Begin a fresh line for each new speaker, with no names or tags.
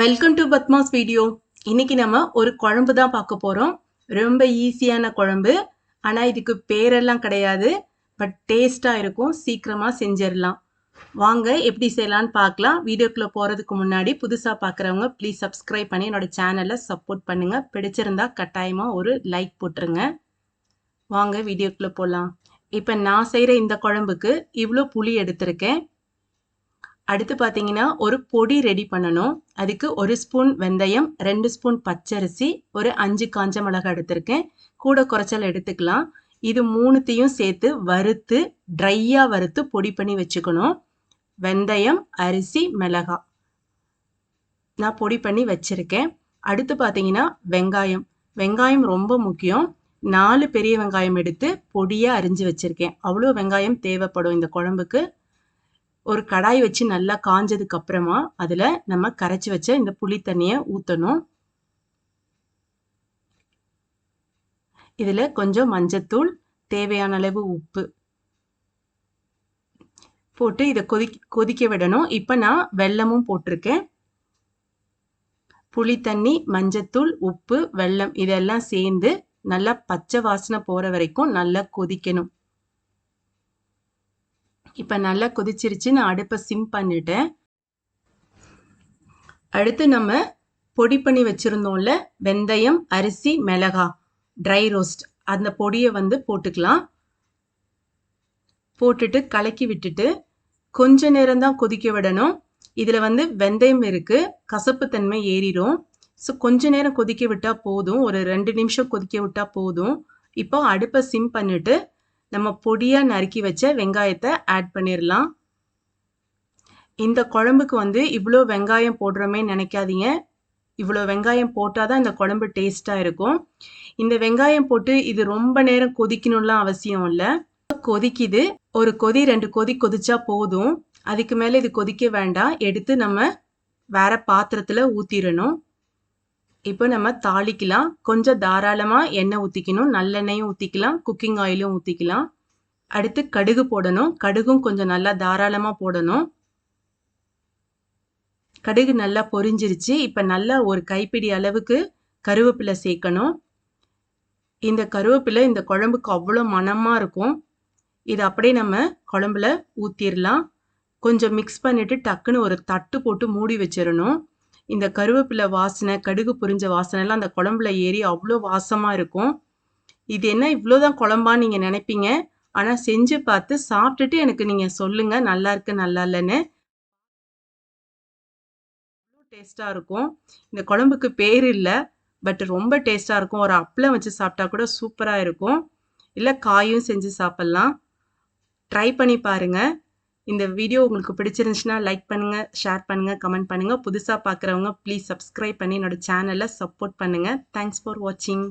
Welcome to Padma's video இன்னைக்கு நம்ம ஒரு குழம்பு தான் பார்க்க போறோம். ரொம்ப ஈஸியான குழம்பு. ஆனா இதுக்கு பேரெல்லாம் கிடையாது. பட் டேஸ்டா இருக்கும். சீக்கிரமா செஞ்சிடலாம். வாங்க எப்படி செய்யலான்னு பார்க்கலாம். வீடியோக்குள்ள போறதுக்கு முன்னாடி புதுசா பார்க்குறவங்க ப்ளீஸ் சப்ஸ்கிரைப் பண்ணி என்னோட சேனலை சப்போர்ட் பண்ணுங்க. பிடிச்சிருந்தா கட்டாயமா ஒரு லைக் போட்டுருங்க. வாங்க வீடியோக்குள்ள போகலாம் இப்போ நான் செய்கிற இந்த குழம்புக்கு இவ்வளோ புளி எடுத்திருக்கேன். அடுத்து பார்த்தீங்கன்னா ஒரு பொடி ரெடி பண்ணணும். அதுக்கு ஒரு ஸ்பூன் வெந்தயம் ரெண்டு ஸ்பூன் பச்சரிசி ஒரு அஞ்சு காஞ்ச மிளகாய் எடுத்திருக்கேன். கூட குறைச்சல் எடுத்துக்கலாம். இது மூணுத்தையும் சேர்த்து வறுத்து ட்ரையாக வறுத்து பொடி பண்ணி வச்சுக்கணும். வெந்தயம் அரிசி மிளகாய். நான் பொடி பண்ணி வச்சுருக்கேன். அடுத்து பார்த்தீங்கன்னா வெங்காயம். வெங்காயம் ரொம்ப முக்கியம். நாலு பெரிய வெங்காயம் எடுத்து பொடியாக அரிஞ்சு வச்சுருக்கேன். அவ்வளோ வெங்காயம் தேவைப்படும் இந்த குழம்புக்கு. ஒரு கடாய் வச்சு நல்லா காஞ்சதுக்கு அப்புறமா அதில் நம்ம கரைச்சி வச்ச இந்த புளி தண்ணியை ஊற்றணும் இதில் கொஞ்சம் மஞ்சத்தூள் தேவையான அளவு உப்பு போட்டு இதை கொதி கொதிக்க விடணும். இப்போ நான் வெல்லமும் போட்டிருக்கேன். புளி தண்ணி மஞ்சத்தூள் உப்பு வெல்லம் இதெல்லாம் சேர்ந்து நல்லா பச்சை வாசனை போகிற வரைக்கும் நல்லா கொதிக்கணும். இப்போ நல்லா கொதிச்சிருச்சு. நான் அடுப்பை சிம் பண்ணிட்டேன். அடுத்து நம்ம பொடி பண்ணி வச்சுருந்தோம்ல வெந்தயம் அரிசி மிளகா ட்ரை ரோஸ்ட் அந்த பொடியை வந்து போட்டுக்கலாம். போட்டுட்டு கலக்கி விட்டுட்டு கொஞ்ச நேரம் தான் கொதிக்க விடணும். இதில் வந்து வெந்தயம் இருக்குது கசப்புத்தன்மை ஏறிடும். ஸோ கொஞ்ச நேரம் கொதிக்க விட்டால் போதும். ஒரு ரெண்டு நிமிஷம் கொதிக்க விட்டால் போதும். இப்போ அடுப்பை சிம் பண்ணிவிட்டு நம்ம பொடியாக நறுக்கி வச்ச வெங்காயத்தை ஆட் பண்ணிடலாம் இந்த குழம்புக்கு வந்து இவ்வளோ வெங்காயம் போடுறோமே நினைக்காதீங்க. இவ்வளோ வெங்காயம் போட்டால் தான் இந்த குழம்பு டேஸ்ட்டாக இருக்கும். இந்த வெங்காயம் போட்டு இது ரொம்ப நேரம் கொதிக்கணும்லாம் அவசியம் இல்லை. கொதிக்குது. ஒரு கொதி ரெண்டு கொதி கொதிச்சா போதும். அதுக்கு மேலே இது கொதிக்க வேண்டாம். எடுத்து நம்ம வேற பாத்திரத்தில் ஊற்றிடணும் இப்போ நம்ம தாளிக்கலாம். கொஞ்சம் தாராளமாக எண்ணெய் ஊற்றிக்கணும் நல்லெண்ணெயும் ஊற்றிக்கலாம் குக்கிங் ஆயிலும் ஊற்றிக்கலாம் அடுத்து கடுகு போடணும். கடுகும் கொஞ்சம் நல்லா தாராளமாக போடணும். கடுகு நல்லா பொரிஞ்சிருச்சு. இப்போ நல்லா ஒரு கைப்பிடி அளவுக்கு கருவேப்பிலை சேர்க்கணும். இந்த கருவேப்பிலை இந்த குழம்புக்கு அவ்வளோ மனமாக இருக்கும். இது அப்படியே நம்ம குழம்புல ஊற்றிடலாம் கொஞ்சம் மிக்ஸ் பண்ணிவிட்டு டக்குன்னு ஒரு தட்டு போட்டு மூடி வச்சிடணும் இந்த கருவேப்பிலை வாசனை கடுகு புரிஞ்ச வாசனைலாம் அந்த குழம்புல ஏறி அவ்வளோ வாசமாக இருக்கும். இது என்ன இவ்வளோதான் குழம்பான்னு நீங்கள் நினைப்பீங்க? ஆனால் செஞ்சு பார்த்து சாப்பிட்டுட்டு எனக்கு நீங்கள் சொல்லுங்கள் நல்லா இருக்கு நல்லா இல்லைன்னு. அவ்வளோ டேஸ்ட்டாக இருக்கும். இந்த குழம்புக்கு பேர் இல்லை பட் ரொம்ப டேஸ்ட்டாக இருக்கும். ஒரு அப்பளம் வச்சு சாப்பிட்டா கூட சூப்பராக இருக்கும். இல்லை காயும் செஞ்சு சாப்பிட்லாம். ட்ரை பண்ணி பாருங்கள் இந்த வீடியோ உங்களுக்கு பிடிச்சிருந்துச்சுன்னா லைக் பண்ணுங்கள் ஷேர் பண்ணுங்கள் கமெண்ட் பண்ணுங்கள் புதுசாக பார்க்குறவங்க ப்ளீஸ் சப்ஸ்கிரைப் பண்ணி என்னோட சேனலை சப்போர்ட் பண்ணுங்கள் தேங்க்ஸ் ஃபார் வாட்சிங்